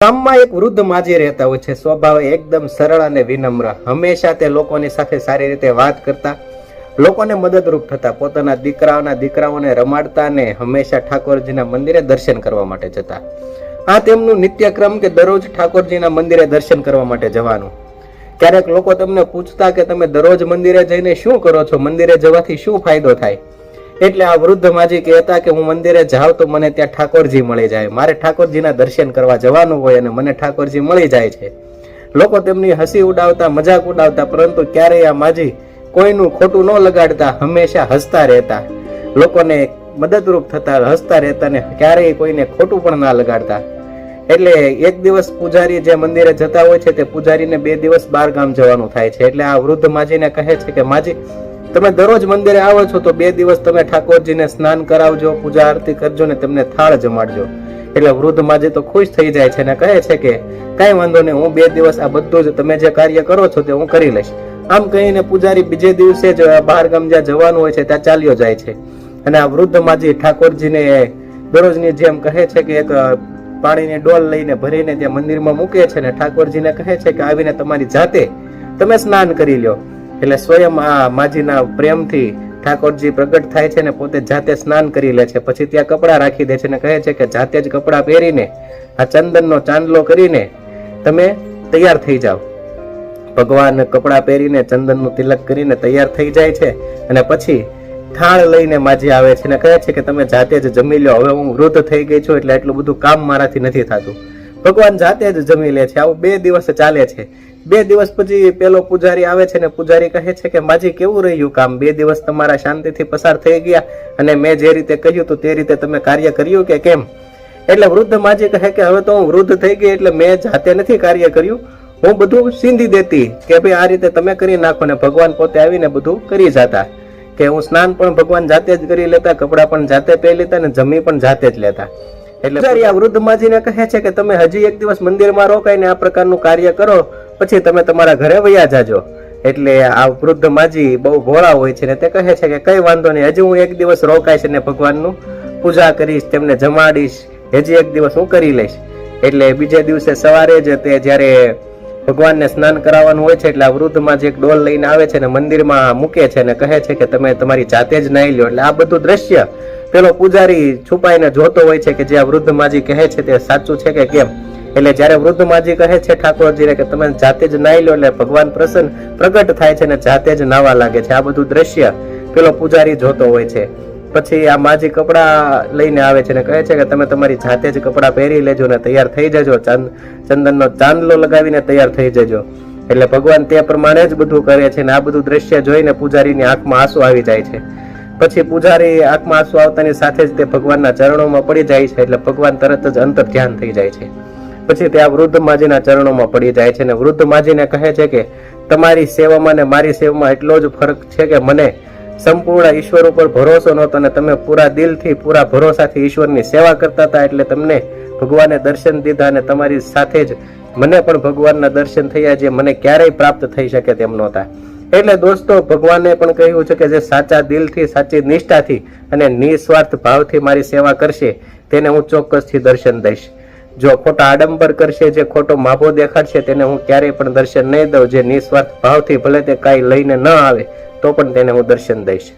ગામમાં એક વૃદ્ધ માજી રહેતા હોય છે. સ્વભાવે એકદમ સરળ અને વિનમ્ર. હંમેશા તે લોકોની સાથે સારી રીતે વાત કરતા, લોકોને મદદરૂપ થતા. પોતાના દીકરાઓના દીકરાઓને રમાડતા અને હંમેશા ઠાકોરજીના મંદિરે દર્શન કરવા માટે જતા. આ તેમનું નિત્યક્રમ કે દરરોજ ઠાકોરજીના મંદિરે દર્શન કરવા માટે જવાનું. ક્યારેક લોકો તમને પૂછતા કે તમે દરરોજ મંદિરે જઈને શું કરો છો? મંદિરે જવાથી શું ફાયદો થાય? એટલે આ વૃદ્ધ માજી કહેતા કે હું મંદિરે જાઉં તો મને ત્યાં ઠાકોરજી મળી જાય. મારે ઠાકોરજીના દર્શન કરવા જવાનું હોય અને મને ઠાકોરજી મળી જાય છે. લોકો તેમની હસી ઉડાવતા, મજાક ઉડાવતા, પરંતુ ક્યારેય આ માજી કોઈનું ખોટું ન લગાડતા, હંમેશા હસતા રહેતા. લોકોને મદદરૂપ થતા, હસતા રહેતા ને ક્યારેય કોઈને ખોટું પણ ના લગાડતા. એટલે એક દિવસ પૂજારી જે મંદિરે જતા હોય છે, તે પૂજારીને બે દિવસ બાર ગામ જવાનું થાય છે. એટલે આ વૃદ્ધ માજીને કહે છે કે, માજી તમે દરરોજ મંદિરે આવો છો તો બે દિવસ તમે ઠાકોરજીને સ્નાન કરાવજો, પૂજા આરતી કરજો ને તેમને થાળ જમાડજો. એટલે વૃદ્ધ માજી તો ખુશ થઈ જાય છે ને કહે છે કે, કાંઈ વાંધો નહીં, હું બે દિવસ આ બધું જ તમે જે કાર્ય કરો છો તે હું કરી લઈશ. આમ કહીને પૂજારી બીજે દિવસે જ બહાર ગામ જ્યાં જવાનું હોય છે ત્યાં ચાલ્યો જાય છે. અને આ વૃદ્ધ માજી ઠાકોરજીને દરરોજની જેમ કહે છે કે એક પાણીને ડોલ લઈને ભરીને ત્યાં મંદિરમાં મૂકે છે ને ઠાકોરજીને કહે છે કે આવીને તમારી જાતે તમે સ્નાન કરી લ્યો. એટલે સ્વયં આ માજીના પ્રેમથી ઠાકોરજી પ્રગટ થાય છે ને પોતે જાતે સ્નાન કરી લે છે. પછી ત્યાં કપડાં રાખી દે છે ને કહે છે કે જાતે જ કપડાં પહેરીને આ ચંદનનો ચાંદલો કરીને તમે તૈયાર થઈ જાઓ. ભગવાન કપડાં પહેરીને ચંદનનું તિલક કરીને તૈયાર થઈ જાય છે અને પછી થાળ લઈને માજી આવે છે ને કહે છે કે તમે જાતે જ જમી લો. હવે હું વૃદ્ધ થઈ ગઈ છું એટલે એટલું બધું કામ મારાથી નથી થતું. ભગવાન જાતે જ જમી લે છે. આવું બે દિવસ ચાલે છે. બે દિવસ પછી પેલો પૂજારી આવે છે ને પૂજારી કહે છે કે, માજી, કેવું રહ્યું કામ? બે દિવસ તમારા શાંતિથી પસાર થઈ ગયા અને મેં જે રીતે કહ્યું હતું તે રીતે તમે કાર્ય કર્યું કે કેમ? એટલે વૃદ્ધ માજી કહે કે, હવે તો હું વૃદ્ધ થઈ ગઈ એટલે મેં જાતે નથી કાર્ય કર્યું. હું બધું સીંધી દેતી કે ભાઈ આ રીતે તમે કરી નાખો ને ભગવાન પોતે આવીને બધું કરી જતા. કે હું સ્નાન પણ ભગવાન જાતે જ કરી લેતા, કપડાં પણ જાતે પહેરી લેતા ને જમી પણ જાતે જ લેતા. એટલે આ વૃદ્ધ માજીને કહે છે કે તમે હજી એક દિવસ મંદિરમાં રોકાઈને આ પ્રકારનું કાર્ય કરો પછી તમે તમારા ઘરે વયા જાજો. એટલે આ વૃદ્ધ માજી બહુ ભોળા હોય છે ને તે કહે છે કે કઈ વાંધો નહીં હજી હું એક દિવસ રોકાઈશ ને ભગવાનનું પૂજા કરીશ તેમને જમાડીશ હજી એક દિવસ હું કરી લઈશ. એટલે બીજે દિવસે સવારે જ તે જ્યારે ભગવાનને સ્નાન કરાવવાનું હોય છે એટલે આ વૃદ્ધમાં જે એક ડોલ લઈને આવે છે ને મંદિરમાં મૂકે છે ને કહે છે કે તમે તમારી જાતે જ નાહી લો એટલે આ બધું દ્રશ્ય પેલો પૂજારી છુપાઈને જોતો હોય છે કે જે આ વૃદ્ધ માજી કહે છે તે સાચું છે કે કેમ? એટલે જ્યારે વૃદ્ધ માજી કહે છે ઠાકોરજીને કે તમે જાતે જ નાહી લો એટલે ભગવાન પ્રસન્ન પ્રગટ થાય છે ને જાતે જ નાવા લાગે છે. આ બધું દ્રશ્ય પેલો પૂજારી જોતો હોય છે. પછી આ માજી કપડાં લઈને આવે છે ને કહે છે કે તમે તમારી જાતે જ કપડાં પહેરી લેજો ને તૈયાર થઈ જજો. ચંદ, ચંદનનો ચાંદલો લગાવીને તૈયાર થઈ જજો. એટલે ભગવાન તે પ્રમાણે જ બધું કરે છે ને આ બધું દ્રશ્ય જોઈને પૂજારીની આંખમાં આંસુ આવી જાય છે. પછી પૂજારી આંખમાં આંસુ આવતાની સાથે જ તે ભગવાનના ચરણોમાં પડી જાય છે એટલે ભગવાન તરત જ અંતર ધ્યાન થઈ જાય છે. પછી તે આ વૃદ્ધ માજીના ચરણોમાં પડી જાય છે અને વૃદ્ધ માજીને કહે છે કે, તમારી સેવામાં ને મારી સેવામાં એટલો જ ફરક છે કે મને સંપૂર્ણ ઈશ્વર ઉપર ભરોસો નહોતો અને તમે પૂરા દિલથી, પૂરા ભરોસાથી ઈશ્વરની સેવા કરતા હતા એટલે તમને ભગવાને દર્શન દીધા અને તમારી સાથે જ મને પણ ભગવાનના દર્શન થયા જે મને ક્યારેય પ્રાપ્ત થઈ શકે તેમ નહોતા. એટલે દોસ્તો, ભગવાને પણ કહ્યું છે કે જે સાચા દિલથી, સાચી નિષ્ઠાથી અને નિસ્વાર્થ ભાવથી મારી સેવા કરશે, તેને હું ચોક્કસથી દર્શન દઈશ. જો ખોટા આડંબર કરશે, જે ખોટો માભો દેખાડશે, તેને હું ક્યારેય પણ દર્શન નહીં દઉં. જે નિસ્વાર્થ ભાવથી ભલે તે કાંઈ લઈને ન આવે, તો પણ તેને હું દર્શન દઈશ.